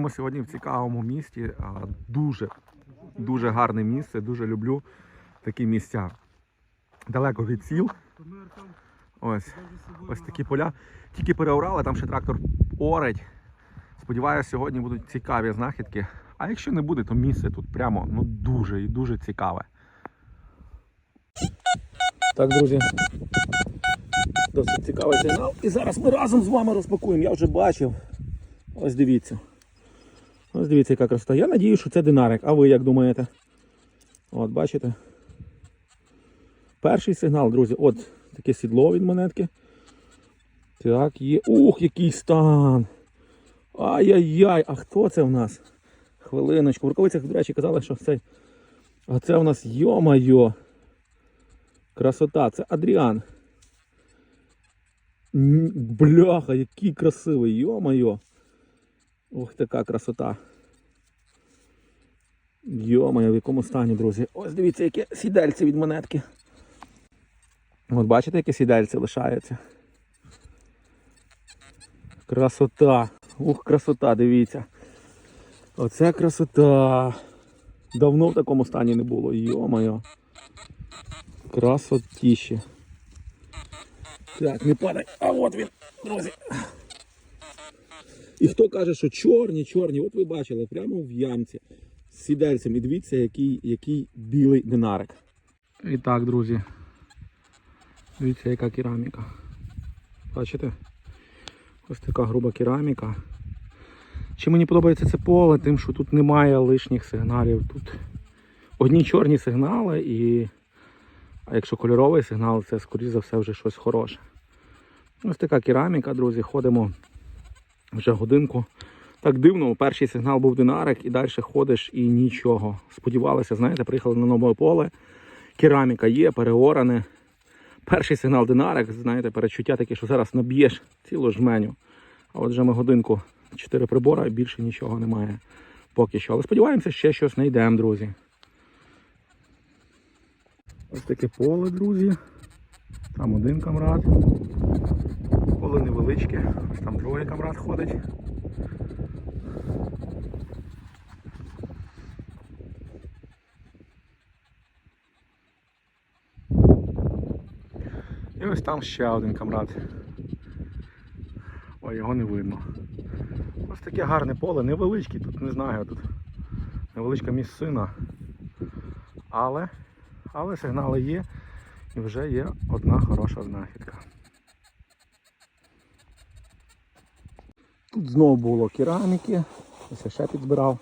Друзі, сьогодні в цікавому місті. Дуже, дуже гарне місце, дуже люблю такі місця. Далеко від сіл. Ось, ось такі поля. Тільки переорали, там ще трактор орить. Сподіваюся, сьогодні будуть цікаві знахідки. А якщо не буде, то місце тут прямо ну, дуже і дуже цікаве. Так, друзі. Досить цікавий сигнал. І зараз ми разом з вами розпакуємо. Я вже бачив. Ось дивіться. Ось дивіться, яка красота. Я надію, що це динарик. А ви як думаєте? От, бачите? Перший сигнал, друзі. От таке сідло від монетки. Так, є. Ух, який стан! Ай-яй-яй! А хто це в нас? Хвилиночку. В рукавицях, до речі, казали, що це. А це у нас йо-майо. Красота, це Адріан. Бляха, який красивий, йо-майо. Ох, така красота. Йо-моє, в якому стані, друзі. Ось дивіться, яке сідельце від монетки. От бачите, яке сідельце лишається. Красота. Ух, красота, дивіться. Оце красота. Давно в такому стані не було. Йо-моє. Красотіще. Так, не падай. А от він, друзі. І хто каже, що чорні, чорні, от ви бачили, прямо в ямці з сідельцем. І дивіться, який, який білий динарик. І так, друзі. Дивіться, яка кераміка. Бачите? Ось така груба кераміка. Чи мені подобається це поле, тим, що тут немає лишніх сигналів. Тут одні чорні сигнали, і а якщо кольоровий сигнал, це скоріш за все вже щось хороше. Ось така кераміка, друзі, ходимо вже годинку. Так дивно, перший сигнал був динарик, і далі ходиш і нічого. Сподівалися, знаєте, приїхали на нове поле. Кераміка є, переоране. Перший сигнал динарик, знаєте, перечуття таке, що зараз наб'єш цілу жменю. А от вже ми годинку 4 прибора більше нічого немає поки що. Але сподіваємося, ще щось знайдемо, друзі. Ось таке поле, друзі. Там один камрад. Поле невеличке. Ось там другий камрад ходить. І ось там ще один камрад. Ой, його не видно. Ось таке гарне поле, невеличке, тут не знаю, тут невеличка місцина. Але, але сигнали є і вже є одна хороша знахідка. Тут знову було кераміки, ось я ще підзбирав.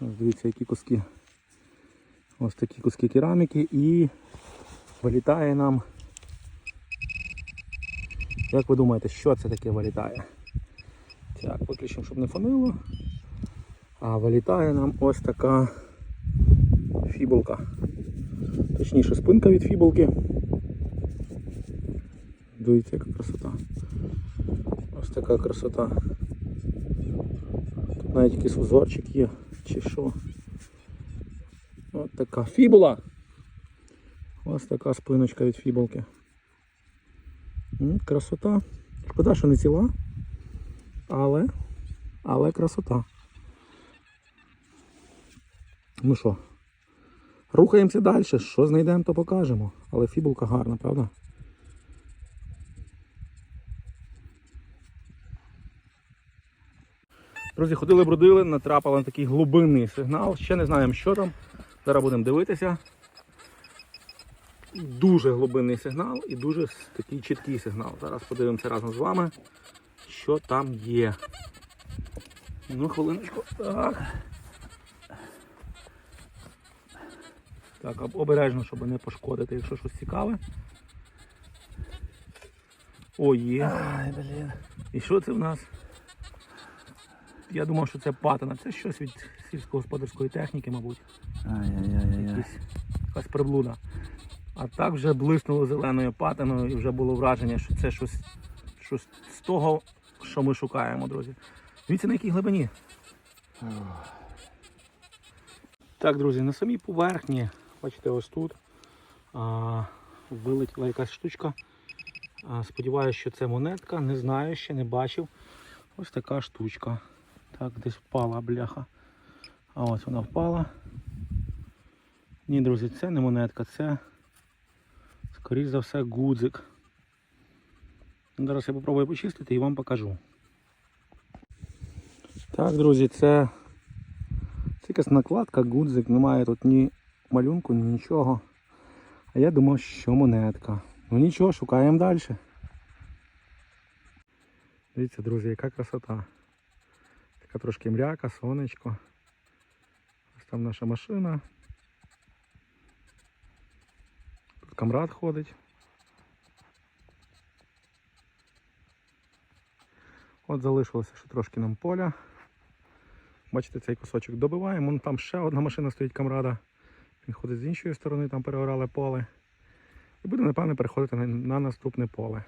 Дивіться, які куски. Ось такі куски кераміки і вилітає нам. Як ви думаєте, що це таке вилітає? Так, виключимо, щоб не фонило. А вилітає нам ось така фібулка. Точніше спинка від фібулки. Дивіться, яка красота. Ось така красота. Тут навіть якийсь узорчик є, чи що. Ось така фібула. Ось така спиночка від фібулки. Красота. Шкода, що не ціла. Але, але красота. Ну що, рухаємося далі. Що знайдемо, то покажемо. Але фібулка гарна, правда? Друзі, ходили, бродили, натрапили на такий глибинний сигнал. Ще не знаємо, що там. Зараз будемо дивитися. Дуже глибинний сигнал і дуже такий чіткий сигнал. Зараз подивимося разом з вами, що там є. Ну, хвилиночку. Так. Так, обережно, щоб не пошкодити, якщо щось цікаве. О, є. Ай, блін. І що це в нас? Я думав, що це патина. Це щось від сільськогосподарської техніки, мабуть. Ай-яй-яй-яй. Якась приблуда. А так вже блиснуло зеленою патиною і вже було враження, що це щось, щось з того, що ми шукаємо, друзі. Дивіться, на якій глибині. Так, друзі, на самій поверхні, бачите, ось тут а, вилетіла якась штучка. Сподіваюся, що це монетка. Не знаю, ще не бачив. Ось така штучка. Так, десь впала бляха. А ось вона впала. Ні, друзі, це не монетка, це, скоріш за все, гудзик. Зараз я попробую почистити і вам покажу. Так, друзі, це, це якась накладка, гудзик, немає тут ні малюнку, ні нічого. А я думав, що монетка. Ну нічого, шукаємо далі. Дивіться, друзі, яка красота. Така трошки мряка, сонечко. Ось там наша машина. Тут камрад ходить. От залишилося ще трошки нам поля. Бачите, цей кусочок добиваємо. Вон там ще одна машина стоїть камрада. Він ходить з іншої сторони, там переорали поле. І будемо, напевне, переходити на наступне поле.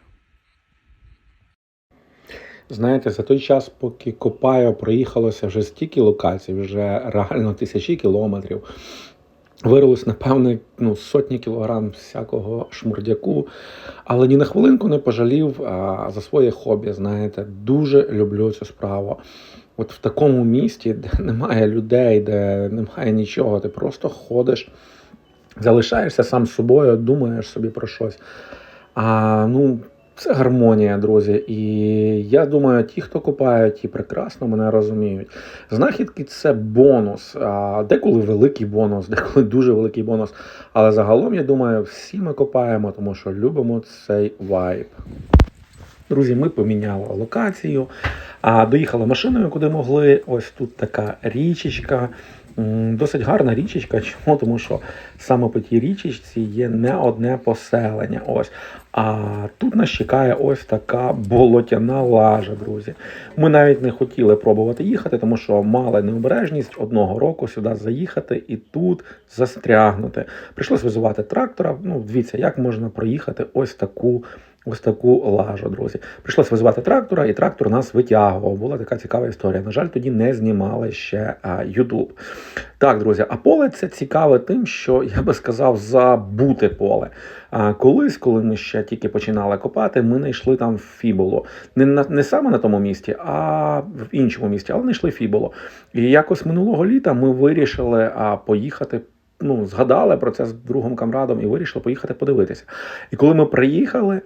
Знаєте, за той час, поки копаю, проїхалося вже стільки локацій, вже реально тисячі кілометрів. Вирилось, напевне, ну, сотні кілограм всякого шмурдяку, але ні на хвилинку не пожалів а, за своє хобі. Знаєте, дуже люблю цю справу. От в такому місті, де немає людей, де немає нічого, ти просто ходиш, залишаєшся сам собою, думаєш собі про щось. А, ну, це гармонія, друзі. І я думаю, ті, хто купають, ті прекрасно мене розуміють. Знахідки це бонус. А деколи великий бонус, деколи дуже великий бонус. Але загалом, я думаю, всі ми копаємо, тому що любимо цей вайб. Друзі, ми поміняли локацію, а доїхали машиною, куди могли. Ось тут така річечка. Досить гарна річечка. Чому? Тому що саме по тій річечці є не одне поселення. Ось. А тут нас чекає ось така болотяна лажа, друзі. Ми навіть не хотіли пробувати їхати, тому що мали необережність одного року сюди заїхати і тут застрягнути. Прийшлось визивати трактора. Ну, дивіться, як можна проїхати ось таку. Ось таку лажу, друзі. Прийшлось визивати трактора, і трактор нас витягував. Була така цікава історія. На жаль, тоді не знімали ще YouTube. Так, друзі, а поле це цікаве тим, що я би сказав, забуте поле. А колись, коли ми ще тільки починали копати, ми знайшли там фібулу. Не на не саме на тому місці, а в іншому місці, але знайшли фібулу. І якось минулого літа ми вирішили а, поїхати. Ну, згадали про це з другом камрадом і вирішили поїхати подивитися. І коли ми приїхали,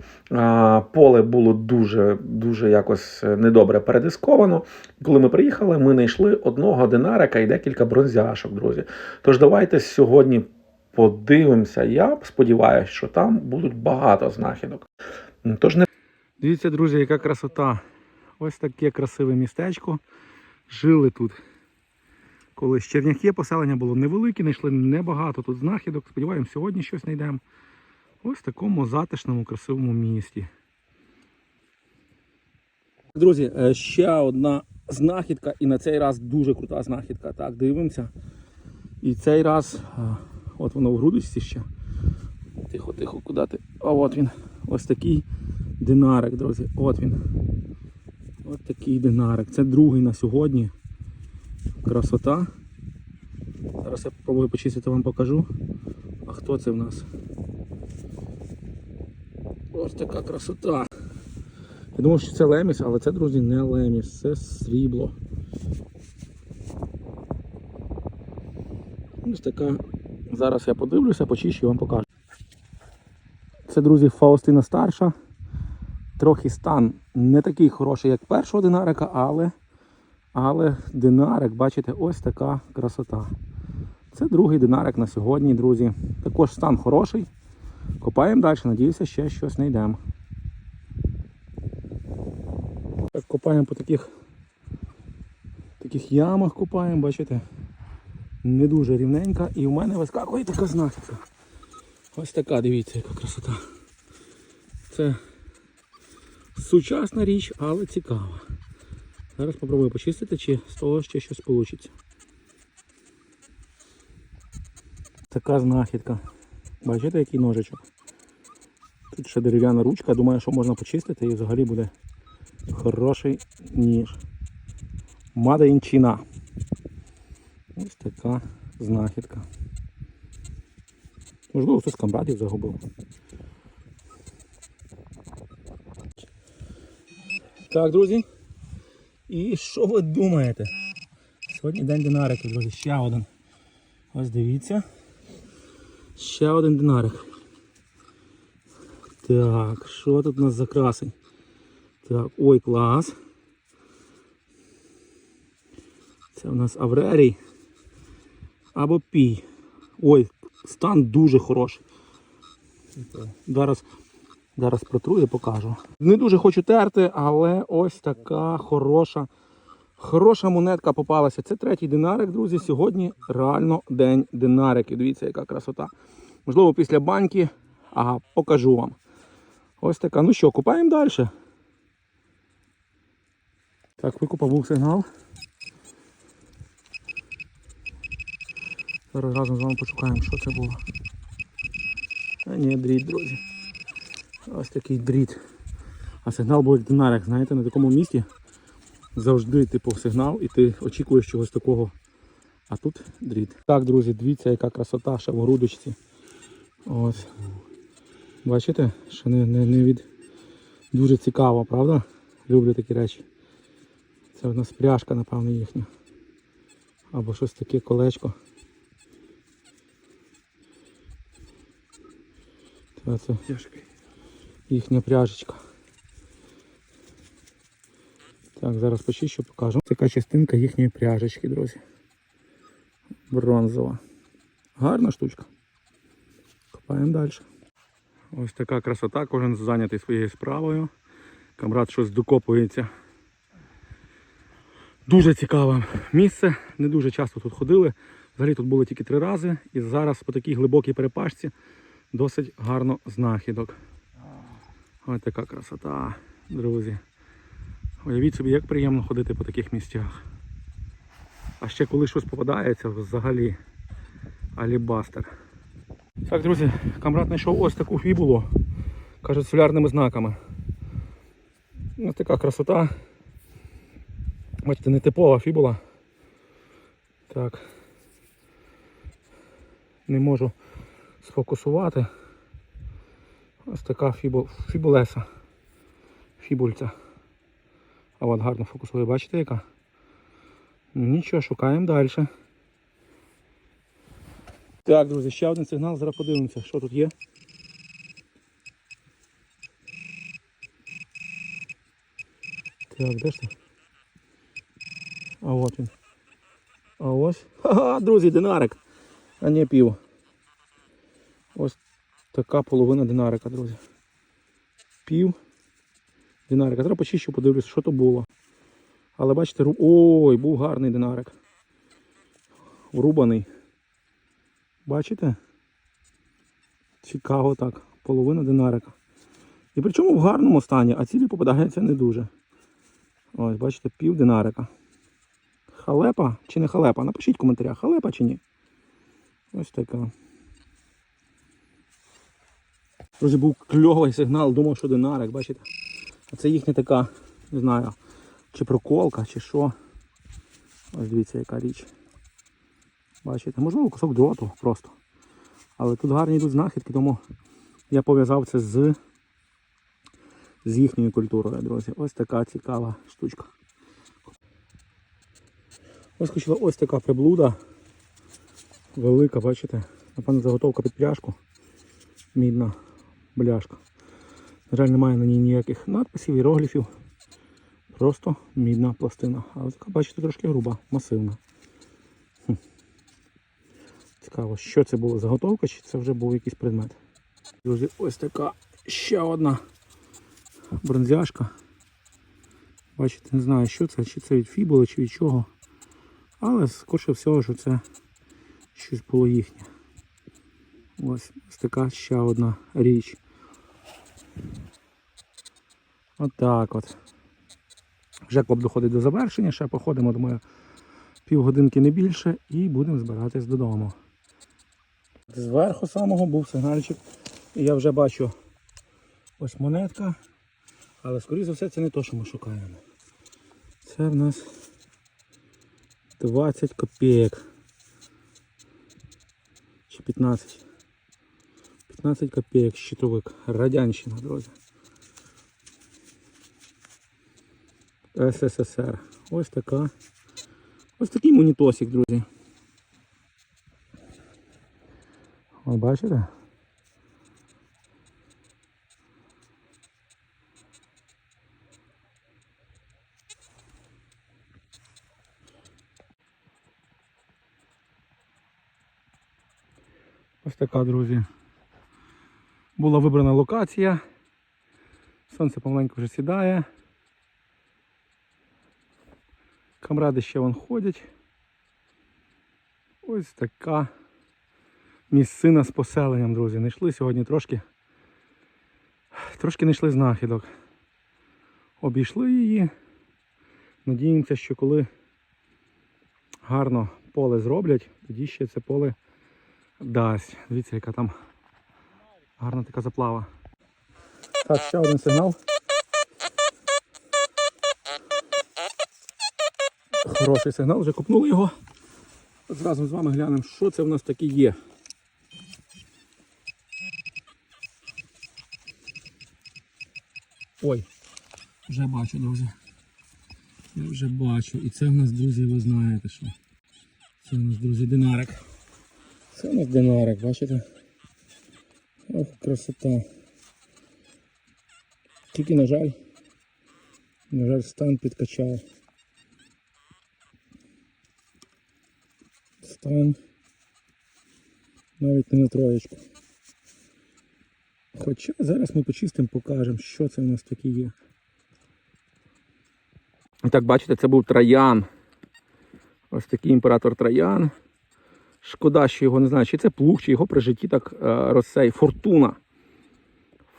поле було дуже дуже якось недобре передисковано. Коли ми приїхали, ми знайшли одного динарика і декілька бронзяшок, друзі. Тож давайте сьогодні подивимося. Я сподіваюся, що там будуть багато знахідок. Тож не дивіться, друзі, яка красота. Ось таке красиве містечко. Жили тут. Колись Черняхє поселення було невелике, знайшли небагато тут знахідок. Сподіваємось, сьогодні щось знайдемо. Ось в такому затишному, красивому місті. Друзі, е, ще одна знахідка, і на цей раз дуже крута знахідка. Так, дивимося. І цей раз, е, от воно в грудочці ще. Тихо, тихо, куди ти? А от він. Ось такий динарик, друзі. От він. От такий динарик. Це другий на сьогодні. Красота. Зараз я спробую почистити, вам покажу. А хто це в нас? Ось така красота. Я думав, що це леміс, але це, друзі, не леміс, це срібло. Ось така. Зараз я подивлюся, почищу і вам покажу. Це, друзі, Фаустина старша. Трохи стан не такий хороший, як першого динарика, але, але динарик, бачите, ось така красота. Це другий динарик на сьогодні, друзі. Також стан хороший. Копаємо далі, надіюся, ще щось знайдемо. Так, копаємо по таких, таких ямах копаємо, бачите? Не дуже рівненька. І в мене вискакує така знахідка. Ось така, дивіться, яка красота. Це сучасна річ, але цікава. Зараз спробую почистити, чи з того ще щось вийде. Така знахідка. Бачите, який ножичок? Тут ще дерев'яна ручка, думаю, що можна почистити і взагалі буде хороший ніж. In China. Ось така знахідка. Можливо, хтось камрадів загубив. Так, друзі. І що ви думаєте? Сьогодні день динариків, друзі, ще один. Ось дивіться. Ще один динарик. Так, що тут у нас за красень? Так, ой, клас. Це у нас Аврерій. Або пій. Ой, стан дуже хороший. Зараз, зараз протру і покажу. Не дуже хочу терти, але ось така хороша, хороша монетка попалася. Це третій динарик, друзі. Сьогодні реально день динариків. Дивіться, яка красота. Можливо, після баньки. Ага, покажу вам. Ось така. Ну що, купаємо далі. Так, викупав був сигнал. Зараз разом з вами пошукаємо, що це було. А ні, дріт, друзі. Ось такий дріт. А сигнал був як динарик, знаєте, на такому місці завжди типу сигнал і ти очікуєш чогось такого. А тут дріт. Так, друзі, дивіться, яка красота ще в грудочці. Ось. Бачите, що не, не, не від. Дуже цікаво, правда? Люблю такі речі. Це в нас пряжка, напевно, їхня. Або щось таке колечко. Це їхня пряжечка. Так, зараз почищу, покажу. Така частинка їхньої пряжечки, друзі. Бронзова. Гарна штучка. Копаємо далі. Ось така красота, кожен зайнятий своєю справою. Камрад щось докопується. Дуже цікаве місце. Не дуже часто тут ходили. Взагалі тут були тільки три рази. І зараз по такій глибокій перепашці досить гарно знахідок. Ось така красота, друзі. Уявіть собі, як приємно ходити по таких місцях. А ще коли щось попадається, взагалі алібастер. Так, друзі, камрад знайшов ось таку фібулу. Кажуть, солярними знаками. Ось така красота. Бачите, не типова фібула. Так. Не можу сфокусувати. Ось така фібу, фібулеса. Фібульця. А от гарно фокусує, бачите яка? Нічого, шукаємо далі. Так, друзі, ще один сигнал, зараз подивимося, що тут є. Так, де ж це? А от він. А ось. Ха-ха, друзі, динарик. А не пів. Така половина динарика, друзі. Пів динарика. Треба почищу, подивлюся, що то було. Але бачите, ру- ой, був гарний динарик. Врубаний. Бачите? Цікаво так. Половина динарика. І причому в гарному стані, а цілі попадаються не дуже. Ось, бачите, пів динарика. Халепа чи не халепа? Напишіть в коментарях, халепа чи ні. Ось така. Друзі, був кльовий сигнал, думав, що динарик, бачите? А це їхня така, не знаю, чи проколка, чи що. Ось дивіться, яка річ. Бачите, можливо, кусок дроту просто. Але тут гарні йдуть знахідки, тому я пов'язав це з, з їхньою культурою, друзі. Ось така цікава штучка. Вискочила ось така приблуда. Велика, бачите? Напевно, заготовка під пляшку. Мідна бляшка. На жаль, немає на ній ніяких надписів, іерогліфів. Просто мідна пластина. Але така, бачите, трошки груба, масивна. Хм. Цікаво, що це було заготовка, чи це вже був якийсь предмет. Друзі, ось така ще одна бронзяшка. Бачите, не знаю, що це, чи це від фібули, чи від чого. Але скоріше всього, що це щось було їхнє. Ось, ось така ще одна річ. Отак от. Вже коп доходить до завершення, ще походимо, думаю, півгодинки не більше і будемо збиратись додому. Зверху самого був сигнальчик. І я вже бачу ось монетка. Але скоріше за все це не те, що ми шукаємо. Це в нас 20 копійок. Чи 15. 15 копійок щитовик. Радянщина, друзі. СССР. Ось така. Ось такий монітосик, друзі. Ось бачите? Ось така, друзі. Була вибрана локація. Сонце помаленьку вже сідає. Камради ще вон ходять. Ось така місцина з поселенням, друзі. Не йшли сьогодні трошки. Трошки не йшли знахідок. Обійшли її. Надіємося, що коли гарно поле зроблять, тоді ще це поле дасть. Дивіться, яка там гарна така заплава. Так, ще один сигнал. Хороший сигнал, вже копнули його. Зразу з вами глянемо, що це в нас таке є. Ой, вже бачу, друзі. Я вже бачу. І це в нас, друзі, ви знаєте що. Це в нас, друзі, динарик. Це у нас динарик, бачите? Ох, красота. Тільки, на жаль, на жаль, стан підкачав. Стан навіть не на троєчку. Хоча зараз ми почистимо, покажемо, що це у нас таке є. І так, бачите, це був троян. Ось такий імператор троян. Шкода, що його не знаю, чи це плуг, чи його при житті так е, розсей. Фортуна.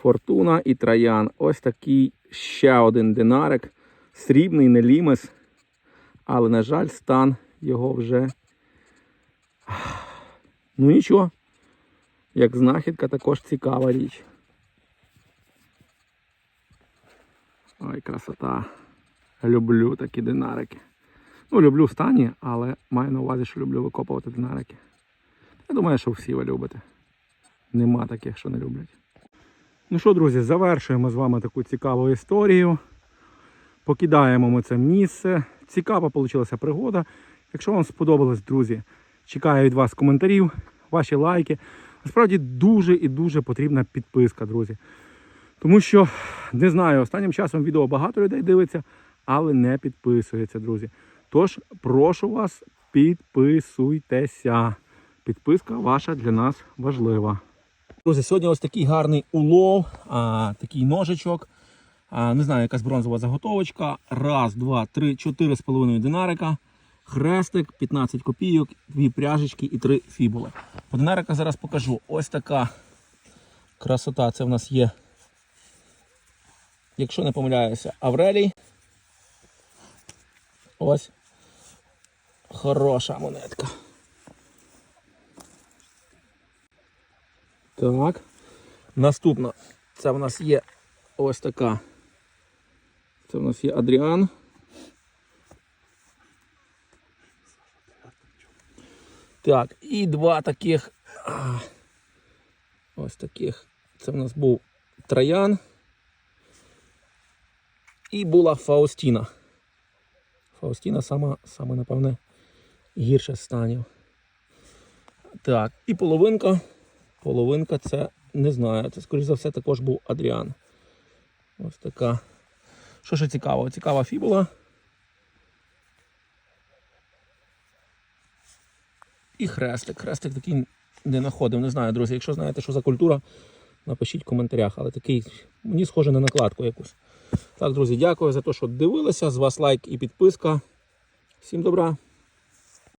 Фортуна і троян. Ось такий ще один динарик. Срібний, не лімес. Але, на жаль, стан його вже. Ну нічого. Як знахідка також цікава річ. Ой, красота. Люблю такі динарики. Ну, люблю в стані, але маю на увазі, що люблю викопувати динарики. Я думаю, що всі ви любите. Нема таких, що не люблять. Ну що, друзі, завершуємо з вами таку цікаву історію. Покидаємо ми це місце. Цікава вийшла пригода. Якщо вам сподобалось, друзі, чекаю від вас коментарів, ваші лайки. Насправді дуже і дуже потрібна підписка, друзі. Тому що, не знаю, останнім часом відео багато людей дивиться, але не підписується, друзі. Тож, прошу вас, підписуйтеся. Підписка ваша для нас важлива. Друзі, сьогодні ось такий гарний улов, а, такий ножичок. А, не знаю, якась бронзова заготовочка. Раз, два, три, чотири з половиною динарика. Хрестик, 15 копійок, дві пряжечки і три фібули. По динарика зараз покажу. Ось така красота. Це в нас є, якщо не помиляюся, Аврелій. Ось. Хороша монетка. Так. Наступна. Це в нас є ось така. Це в нас є Адріан. Так, і два таких. Ось таких. Це в нас був Троян. І була Фаустіна. Фаустіна сама, саме, напевне, гірше станів. Так, і половинка. Половинка це не знаю. Це, скоріш за все, також був Адріан. Ось така. Що ще цікаво? Цікава фібула. І хрестик. Хрестик такий не знаходив. Не знаю, друзі. Якщо знаєте, що за культура, напишіть в коментарях. Але такий мені схоже на накладку якусь. Так, друзі, дякую за те, що дивилися. З вас лайк і підписка. Всім добра!